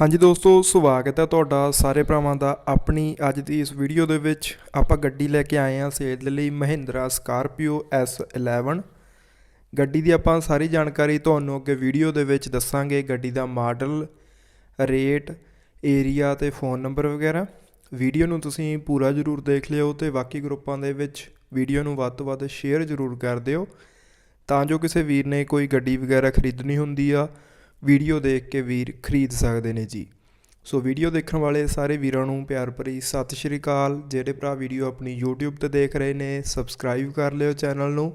ਹਾਂਜੀ ਦੋਸਤੋ, ਸਵਾਗਤ ਹੈ ਤੁਹਾਡਾ ਸਾਰੇ ਭਰਾਵਾਂ ਦਾ ਆਪਣੀ ਅੱਜ ਦੀ ਇਸ ਵੀਡੀਓ ਦੇ ਵਿੱਚ। ਆਪਾਂ ਗੱਡੀ ਲੈ ਕੇ ਆਏ ਹਾਂ ਸੇਲ ਲਈ ਮਹਿੰਦਰਾ ਸਕਾਰਪੀਓ S11 ਗੱਡੀ ਦੀ ਆਪਾਂ ਸਾਰੀ ਜਾਣਕਾਰੀ ਤੁਹਾਨੂੰ ਅੱਗੇ ਵੀਡੀਓ ਦੇ ਵਿੱਚ ਦੱਸਾਂਗੇ। ਗੱਡੀ ਦਾ ਮਾਡਲ, ਰੇਟ ਏਰੀਆ ਤੇ ਫੋਨ ਨੰਬਰ ਵਗੈਰਾ। ਵੀਡੀਓ ਨੂੰ ਤੁਸੀਂ ਪੂਰਾ ਜ਼ਰੂਰ ਦੇਖ ਲਿਓ ਤੇ ਬਾਕੀ ਗਰੁੱਪਾਂ ਦੇ ਵਿੱਚ ਵੀਡੀਓ ਨੂੰ ਵੱਧ ਤੋਂ ਵੱਧ ਸ਼ੇਅਰ ਜ਼ਰੂਰ ਕਰ ਦਿਓ। ਤਾਂ ਜੋ ਕਿਸੇ ਵੀਰ ਨੇ ਕੋਈ ਗੱਡੀ ਵਗੈਰਾ ਖਰੀਦਣੀ ਹੁੰਦੀ ਆ ਵੀਡੀਓ ਦੇਖ ਕੇ ਵੀਰ ਖਰੀਦ ਸਕਦੇ ਨੇ ਜੀ। ਸੋ ਵੀਡੀਓ ਦੇਖਣ ਵਾਲੇ ਸਾਰੇ ਵੀਰਾਂ ਨੂੰ ਪਿਆਰ ਭਰੀ ਸਤਿ ਸ਼੍ਰੀ ਅਕਾਲ। ਜਿਹੜੇ ਭਰਾ ਵੀਡੀਓ ਆਪਣੀ YouTube ਤੇ ਦੇਖ ਰਹੇ ਨੇ ਸਬਸਕ੍ਰਾਈਬ ਕਰ ਲਿਓ ਚੈਨਲ ਨੂੰ।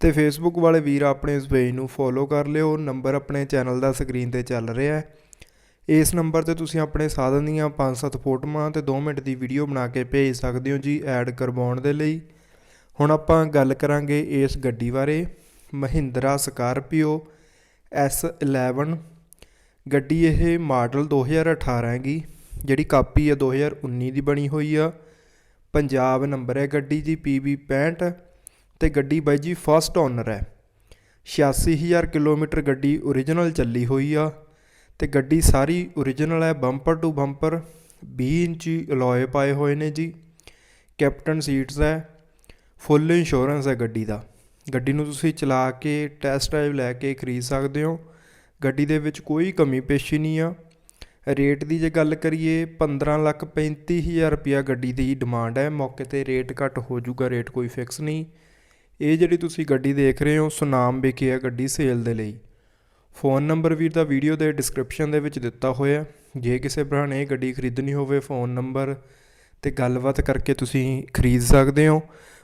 ਤੇ Facebook ਵਾਲੇ ਵੀਰ ਆਪਣੇ ਇਸ ਪੇਜ ਨੂੰ ਫੋਲੋ ਕਰ ਲਿਓ। ਨੰਬਰ ਆਪਣੇ ਚੈਨਲ ਦਾ ਸਕਰੀਨ ਤੇ ਚੱਲ ਰਿਹਾ ਹੈ। ਇਸ ਨੰਬਰ ਤੇ ਤੁਸੀਂ ਆਪਣੇ ਸਾਧਨ ਦੀਆਂ 5-7 ਫੋਟੋਆਂ ਤੇ 2 ਮਿੰਟ ਦੀ ਵੀਡੀਓ ਬਣਾ ਕੇ ਭੇਜ ਸਕਦੇ ਹੋ ਜੀ, ਐਡ ਕਰਵਾਉਣ ਦੇ ਲਈ। ਹੁਣ ਆਪਾਂ ਗੱਲ ਕਰਾਂਗੇ ਇਸ ਗੱਡੀ ਬਾਰੇ। ਮਹਿੰਦਰਾ ਸਕਾਰਪੀਓ। S11 ਗੱਡੀ ਇਹ ਮਾਡਲ 2018 ਹੈਗੀ, ਜਿਹੜੀ ਕਾਪੀ ਆ ਦੋ ਹਜ਼ਾਰ ਉੱਨੀ ਦੀ ਬਣੀ ਹੋਈ ਆ। ਪੰਜਾਬ ਨੰਬਰ ਹੈ ਗੱਡੀ ਜੀ PB 65 ਤੇ ਗੱਡੀ ਬਾਈ ਜੀ ਫਸਟ ਓਨਰ ਹੈ। 86000 ਕਿਲੋਮੀਟਰ ਗੱਡੀ ਓਰੀਜਨਲ ਚੱਲੀ ਹੋਈ ਆ ਤੇ ਗੱਡੀ ਸਾਰੀ ਓਰੀਜਨਲ ਹੈ ਬੰਪਰ ਟੂ ਬੰਪਰ 20 ਇੰਚੀ ਅਲੋਏ ਪਾਏ ਹੋਏ ਨੇ ਜੀ। ਕੈਪਟਨ ਸੀਟਸ ਹੈ ਫੁੱਲ ਇੰਸ਼ੋਰੈਂਸ ਹੈ ਗੱਡੀ ਦਾ। ਗੱਡੀ ਨੂੰ ਤੁਸੀਂ ਚਲਾ ਕੇ ਟੈਸਟ ਡਰਾਈਵ ਲੈ ਕੇ ਖਰੀਦ ਸਕਦੇ ਹੋ। ਗੱਡੀ ਦੇ ਵਿੱਚ ਕੋਈ ਕਮੀ ਪੇਸ਼ੀ ਨਹੀਂ ਆ। ਰੇਟ ਦੀ ਜੇ ਗੱਲ ਕਰੀਏ 15 ਲੱਖ 35 ਹਜ਼ਾਰ ਰੁਪਿਆ ਗੱਡੀ ਦੀ ਡਿਮਾਂਡ ਹੈ। ਮੌਕੇ ਤੇ ਰੇਟ ਘੱਟ ਹੋ ਜਾਊਗਾ, ਰੇਟ ਕੋਈ ਫਿਕਸ ਨਹੀਂ। ਇਹ ਜਿਹੜੀ ਤੁਸੀਂ ਗੱਡੀ ਦੇਖ ਰਹੇ ਹੋ, ਸੁਨਾਮ ਵਿਖੇ ਹੈ ਗੱਡੀ ਸੇਲ ਦੇ ਲਈ। ਫੋਨ ਨੰਬਰ ਵੀਰ ਦਾ ਵੀਡੀਓ ਦੇ ਡਿਸਕ੍ਰਿਪਸ਼ਨ ਦੇ ਵਿੱਚ ਦਿੱਤਾ ਹੋਇਆ ਜੇ ਕਿਸੇ ਭਰਾ ਨੇ ਗੱਡੀ ਖਰੀਦਣੀ ਹੋਵੇ ਫੋਨ ਨੰਬਰ ਤੇ ਗੱਲਬਾਤ ਕਰਕੇ ਤੁਸੀਂ ਖਰੀਦ ਸਕਦੇ ਹੋ।